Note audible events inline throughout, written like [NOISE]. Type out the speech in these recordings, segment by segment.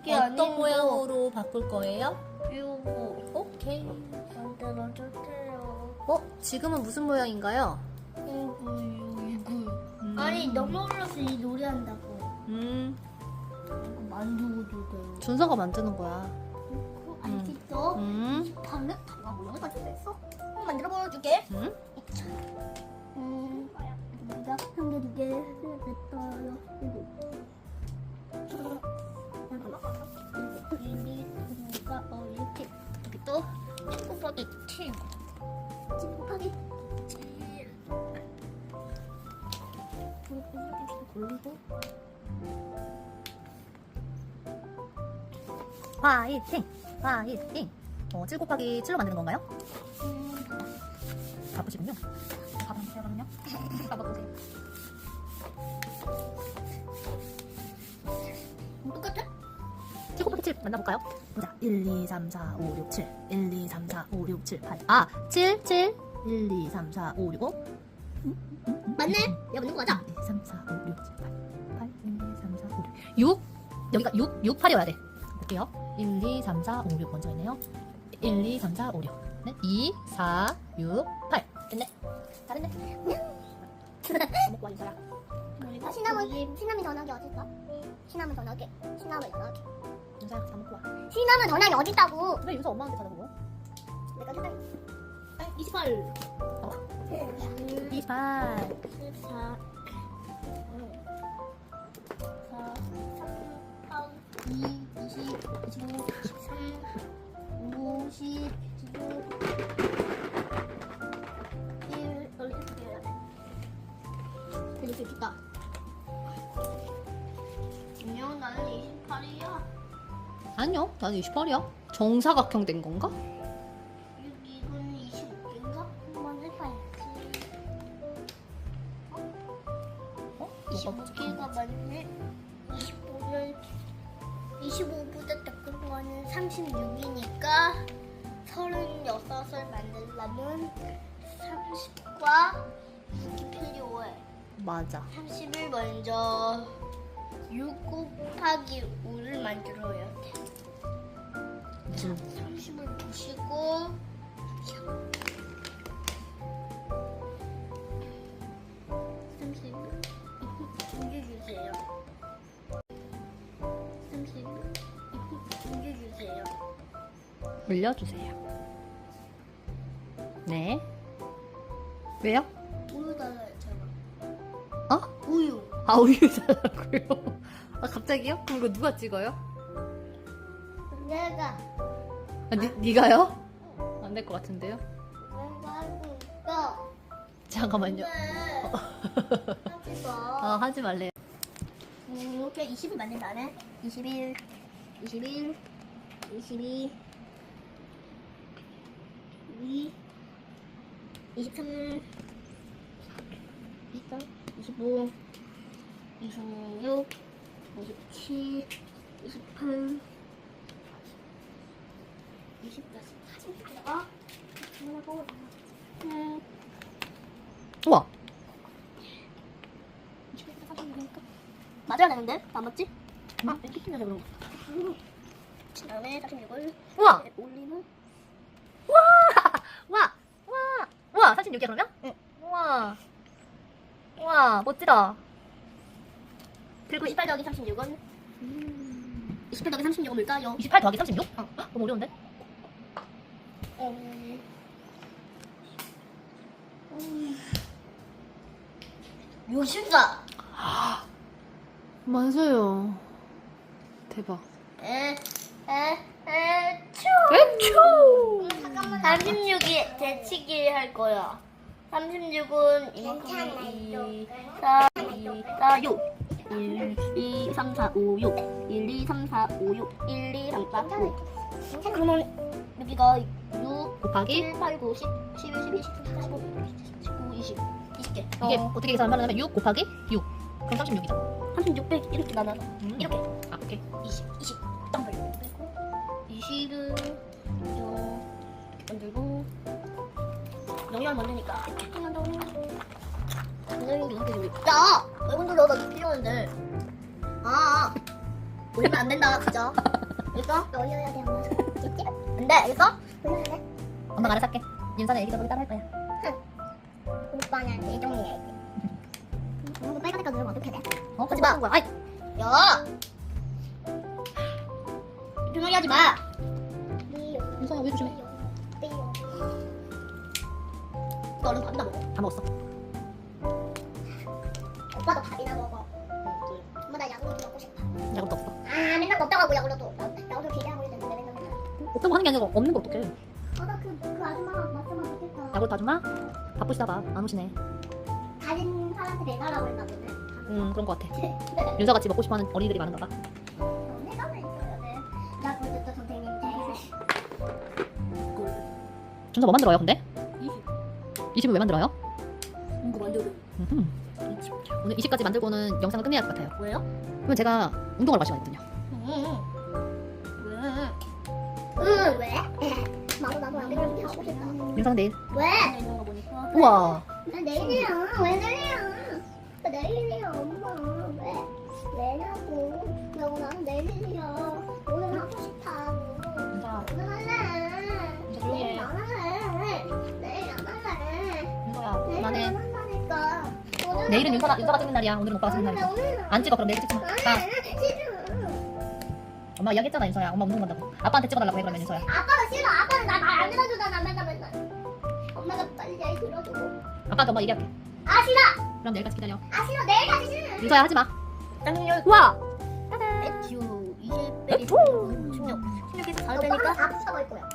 이게 어떤 아니고 모양으로 바꿀 거예요? 요거 오케이. 만들어주세요. 어? 지금은 무슨 모양인가요? 이거 이거. 음. 아니 너무 어려서 이 노래 한다고. 음, 이거 만들어도 돼요. 준서가 만드는 거야. 그거 있어? 음, 방금 다가 모양을 가지고 있어. 한번 만들어 보여줄게. 음. 음, 우리가 한개 두개 됐어요. 이 리 누가 어 이렇게 또 곱하기 7 곱하기 7 올리고 화이팅! 화이팅! 어, 7 곱하기 7로 만드는 건가요? 음, 바쁘시군요. 가방 주세요거든요. 가방 보세요. 똑같아? 7 곱하기 7 만나볼까요? 보자. 1, 2, 3, 4, 5, 6, 7. 1, 2, 3, 4, 5, 6, 7, 8. 아, 7, 7. 1, 2, 3, 4, 5, 6, 5. 맞네? 내가 맞는 거 맞아? 1, 2, 3, 4, 5, 6, 7, 8. 8, 1, 2, 3, 4, 5, 6. 6. 여기가 6, 6, 8이어야 돼. 볼게요. 1, 2, 3, 4, 5, 6 먼저 있네요. 1, 2, 3, 4, 5, 6. 네. 2, 4, 6, 8. 됐네. 잘했네. [LAUGHS] 먹고 와, 인사야. 아, 시나몬 시나몬 전화기 어딨어? 시나몬 전화기 시나몬 전화기 인사야, 다 먹고 와. 시나몬 전화기 어딨다고? 왜 윤서 엄마한테 찾아보고? 내가 찾아 28 28. 14 2, 20, 25, 23, 50, 15, 1, 원래 이렇게 해야 돼. 이렇게 있다. 안녕, 나는 28이야. 아니요, 나는 28이야. 정사각형 된 건가? 이건 25개인가? 한번 해봐야지. 어? 25개가 맞네. 25는 25보다 작은 거는 36이니까 36을 만들려면 30과 6이 필요해. 맞아. 30을 먼저 6 곱하기 5를 만들어야 돼. 자, 음. 30을 보시고 30을 옮겨주세요. 30을 옮겨주세요. 올려주세요. 네. 왜요? 우유 달라요, 제가. 어? 우유. 아, 우유 달라고요? 아, 갑자기요? 그럼 이거 누가 찍어요? 내가 아, 니, 니가요? 안 될 것 같은데요? 내가 하고 있어. 잠깐만요. 네. 하지 마. 아, 하지 말래요. 음, 이렇게 20을 만든다네. 21, 21, 22, 2, 23, 24, 25, 26, 27, 28, 20까지. 아, 하고 음, 우와. 20까지 하시면 되니까. 맞아야 되는데? 안 맞지? 아, 틀려서 그런 거. 그 다음에 46을 우와. 올리면 와! 와! 와! 36이야, 그러면? 응. 우와. 우와, 멋지다. 그리고 28 더하기 36은 28 더하기 36은 뭘까요? 28 더하기 36? 어, 너무 어려운데? 어... 음... 64 맞아요. [GASPS] 대박. 에, 에, 에, 추 애초! 잠깐만 36이 대치기 할 거야 36은 이만큼 2, 4, 2, 4, 6 1, 2, 3, 4, 5, 6 1, 2, 3, 4, 5, 6 1, 2, 3, 4, 5 그러면 여기가 6 곱하기? 1, 8, 9, 10, 11, 12, 13, 14, 15, 19, 20 20개. 이게 어, 어. 떻게 계산하면 6 곱하기 6. 그럼 36이잖아. 36, 100 이렇게 나눠서 음. 이렇게. 아, 오케이. 20, 20 더블 그리고 20을 요 만들고 영양 만드니까 하나 더 선생님도 이렇게 좀 야! 이건 더 넣어다 필요한데 아 올리면 안 된다, 그죠? 이거? 올려야 돼, 엄마. 있지? 안 돼, 이거? 올려야 돼? 엄마가 알아서 할게. 윤서는 애기들 보기 따로 할 거야. 오빠는 예정이야, 이제. 이거 빨간색깔 누르면 어떻게 돼? 어? 하지 마. 아이, 야! 조용히 하지 마. 윤서야 왜 조심해? 너 얼른 밥이나 먹어. 다 먹었어. 없다고 하는 게 아니고 없는 거 어떡해. 아나그 그 아줌마 맞으면 좋겠다. 야구르트 아줌마? 바쁘시다 봐. 안 오시네. 다른 사람한테 내달라고 했나 보네. 음 그런 거 같아. [LAUGHS] 윤서 같이 먹고 싶어하는 어린이들이 많은가 봐. 선생님. 준서 뭐 만들어요 근데? 20. 20을 왜 만들어요? 이거 만들어. 음흠. 오늘 20까지 만들고는 영상을 끝내야 할 것 같아요. 왜요? 그러면 제가 운동을 마시거든요 나도 나도 야구르트 하고 싶다. 윤서는 내일. 왜? 우와. 나 내일이야. 왜 내일이야? 나 내일이야 엄마. 왜? 왜냐고. 나 오늘 나는 내일이야. 오늘 하고 싶다고. 윤서야. 오늘 할래. 진짜 조용히 해. 내일 안 할래. 내일 안 할래. 윤서야. 내일 그만해. 안 한다니까. 오늘은 내일은 윤서가 윤서가 찍는 날이야. 오늘은 오빠가 찍는 날이야. 안 찍어 그럼 내일 찍지 마. 가. 아니, 싫어. 엄마 이야기했잖아 윤서야. 엄마 운동 간다고. 아빠한테 찍어달라고 해 그러면 윤서야. 아빠가 싫어. 아빠는 나말 안 들어주잖아. 맨날 맨날. 엄마가 빨리 잘 들어주고. 아빠한테 엄마 얘기할게. 아 싫어. 그럼 내일까지 기다려. 아 싫어. 내일까지 싫어. 윤서야 하지 마. 쌍용 우와. 매튜 20 빼기 매튜. 16. 16에서 4 오빠가 빼니까 다 붙여버릴 거야.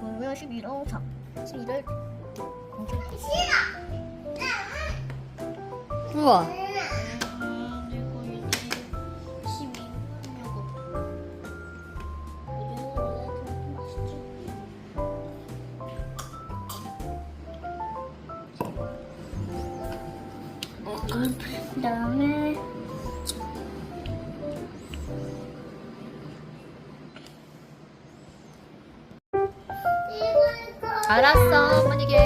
그러면 11을 3. 11을 우와. 16. 그 다음에 알았어. 얘기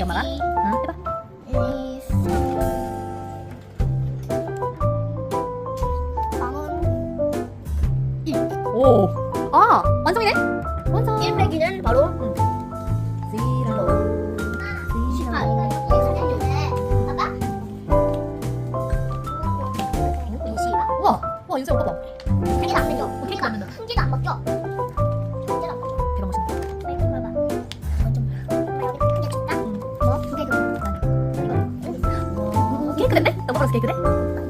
몇 마라? 응, 해봐. 1, 2, 3. 방은 오. 아, 완성이네? 케이크 됐네? 너무 벌써 케이크 돼?